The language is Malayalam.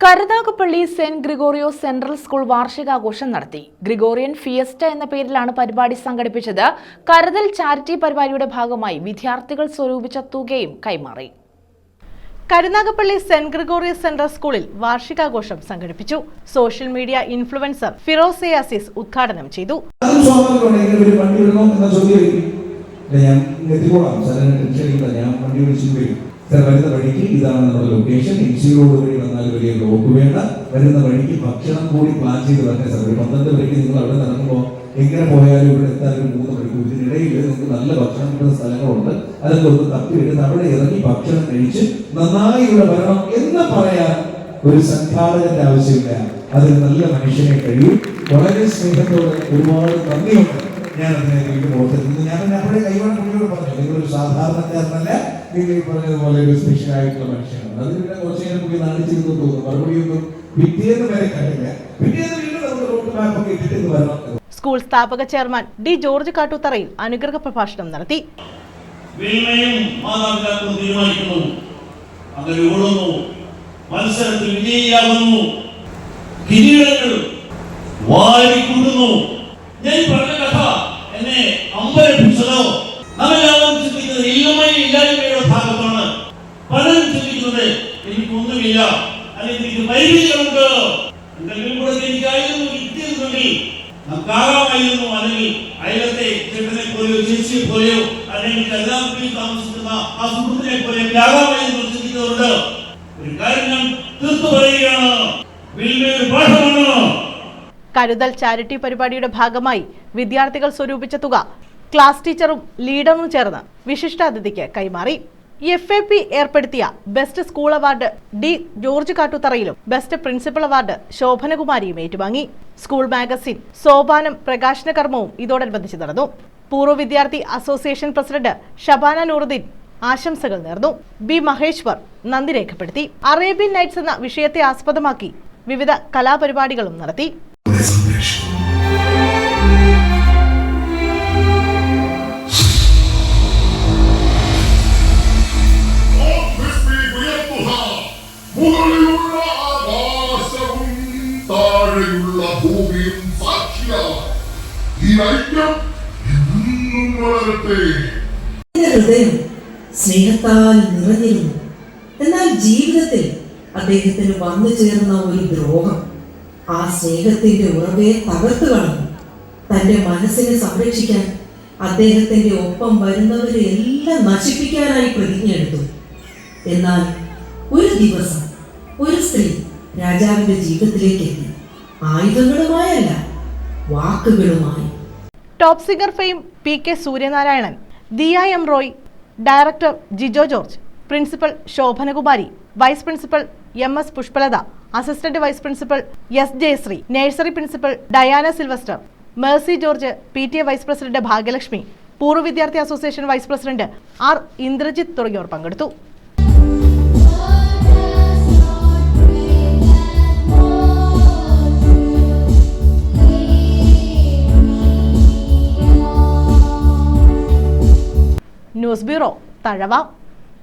Karunagappally saint Gregorio central school വാർഷികാഘോഷം നടത്തി ഗ്രിഗോറിയൻ ഫിയസ്റ്റ എന്ന പേരിലാണ് പരിപാടി സംഘടിപ്പിച്ചത് കരുതൽ ചാരിറ്റി പരിപാടിയുടെ ഭാഗമായി വിദ്യാർത്ഥികൾ സ്വരൂപിച്ച തുകയും കൈമാറി കരുനാഗപ്പള്ളി സെന്റ് ഗ്രിഗോറിയ സെൻട്രൽ സ്കൂളിൽ വാർഷികാഘോഷം സംഘടിപ്പിച്ചു social media influencer Firoz Aziz ഉദ്ഘാടനം ചെയ്തു ഞാൻ വരുന്ന വഴിക്ക് ഇതാണ് നമ്മുടെ ലൊക്കേഷൻ എം റോഡ് വഴി വന്നാൽ വലിയ ബ്ലോക്ക് വേണ്ട. വരുന്ന വഴിക്ക് ഭക്ഷണം കൂടി പ്ലാൻ ചെയ്ത് വരണേ സാർ ഒരു പന്ത്രണ്ട് വഴിക്ക് നിങ്ങൾ അവിടെ നടക്കുമ്പോൾ എങ്ങനെ പോയാലും ഇവിടെ എത്താൻ ഒരു മൂന്ന് മണിക്കൂർ. ഇതിനിടയിൽ നിങ്ങൾക്ക് നല്ല ഭക്ഷണം കിട്ടുന്ന സ്ഥലങ്ങളുണ്ട്. അതൊക്കെ ഒന്ന് തപ്പിയെടുത്ത് അവിടെ ഇറങ്ങി ഭക്ഷണം കഴിച്ച് നന്നായി ഇവിടെ വരണം എന്ന് പറയാൻ ഒരു സംഘാടകന്റെ ആവശ്യമില്ല. അതിൽ നല്ല മനുഷ്യനെ കഴിയും. വളരെ സ്നേഹത്തോടെ ഒരുപാട് നന്ദിയുണ്ട്. ഞാൻ അതിനെ വീണ്ടും ഓർത്തിരുന്നു ഞാൻ അവിടെ കൈവാണ് പുള്ളിയോട് പറഞ്ഞു. നിങ്ങളൊരു സാധാരണക്കാരനല്ല. നിങ്ങൾ ഈ പറഞ്ഞതുപോലെ ഒരു സ്പെഷ്യൽ ആയിട്ടുള്ള മനുഷ്യനാണ്. അത് പിന്നെ കുറച്ച് നേരം പോയി നാണിച്ചിരുന്നു തോന്നുന്നു മറുപടിയൊന്നും പിറ്റേന്ന് വരെ കണ്ടില്ല. പിറ്റേന്ന് വീണ്ടും നമ്മൾ റോഡ് മാപ്പൊക്കെ ഇട്ടിട്ട് വരണം. സ്കൂൾ സ്ഥാപക ചെയർമാൻ ഡി ജോർജ് കാട്ടുത്തറയിൽ അനുഗ്രഹ പ്രഭാഷണം നടത്തി. വീണയും മാതാപിതാക്കളും തീരുമാനിക്കുന്നു. അങ്ങനെ ഓടുന്നു. മത്സരത്തിൽ കിരീടങ്ങൾ വാരിക്കൂട്ടുന്നു ഞാൻ പറഞ്ഞ കഥ എന്നെ അമ്പരപ്പിച്ചതോ ഒരു കരുതൽ ചാരിറ്റി പരിപാടിയുടെ ഭാഗമായി വിദ്യാർത്ഥികൾ സ്വരൂപിച്ച തുക ക്ലാസ് ടീച്ചറും ലീഡറും ചേർന്ന് വിശിഷ്ടാതിഥിക്ക് കൈമാറി. എഫ് എ പി ഏർപ്പെടുത്തിയ best school award D George കാട്ടുത്തറയിലും best principal award ശോഭനകുമാരിയും ഏറ്റുവാങ്ങി. സ്കൂൾ മാഗസിൻ സോപാനം പ്രകാശന കർമ്മവും ഇതോടനുബന്ധിച്ച് നടന്നു. പൂർവ വിദ്യാർത്ഥി അസോസിയേഷൻ പ്രസിഡന്റ് ഷബാന നൂറുദ്ദീൻ ആശംസകൾ നേർന്നു. ബി. മഹേശ്വർ നന്ദി രേഖപ്പെടുത്തി. അറേബ്യൻ നൈറ്റ്സ് എന്ന വിഷയത്തെ ആസ്പദമാക്കി വിവിധ കലാപരിപാടികളും നടത്തി. താഴെയുള്ള ഭൂമിയും സാക്ഷിയാണ് ഈ ഐക്യം ഇന്നും വളരട്ടെ. ഹൃദയം സ്നേഹത്താൽ നിറഞ്ഞിരുന്നു. എന്നാൽ ജീവിതത്തിൽ അദ്ദേഹത്തിന് വന്നു ചേർന്ന ഒരു ദ്രോഹം ആ സ്നേഹത്തിന്റെ ഉറവയെ തകർത്തു കളഞ്ഞു. തന്റെ മനസ്സിനെ സംരക്ഷിക്കാൻ അദ്ദേഹത്തിന്റെ ഒപ്പം വരുന്നവരെ എല്ലാം നശിപ്പിക്കാനായി പ്രതിജ്ഞയെടുത്തു. എന്നാൽ ഒരു ദിവസം ഒരു സ്ത്രീ രാജാവിന്റെ ജീവിതത്തിലേക്ക് എത്തി. ആയുധങ്ങളുമായല്ല വാക്കുകളുമായി. Top singer fame P K Suryanarayanan Diya M Roy director Jijo George principal Shobhanakumari vice principal M S Pushpalatha assistant vice principal S Jayasree nursery principal Diana Sylvester Mercy George P T A vice president Bhagyalakshmi പൂർവ വിദ്യാർത്ഥി association vice president R Indrajith തുടങ്ങിയവർ പങ്കെടുത്തു. News bureau Thazhava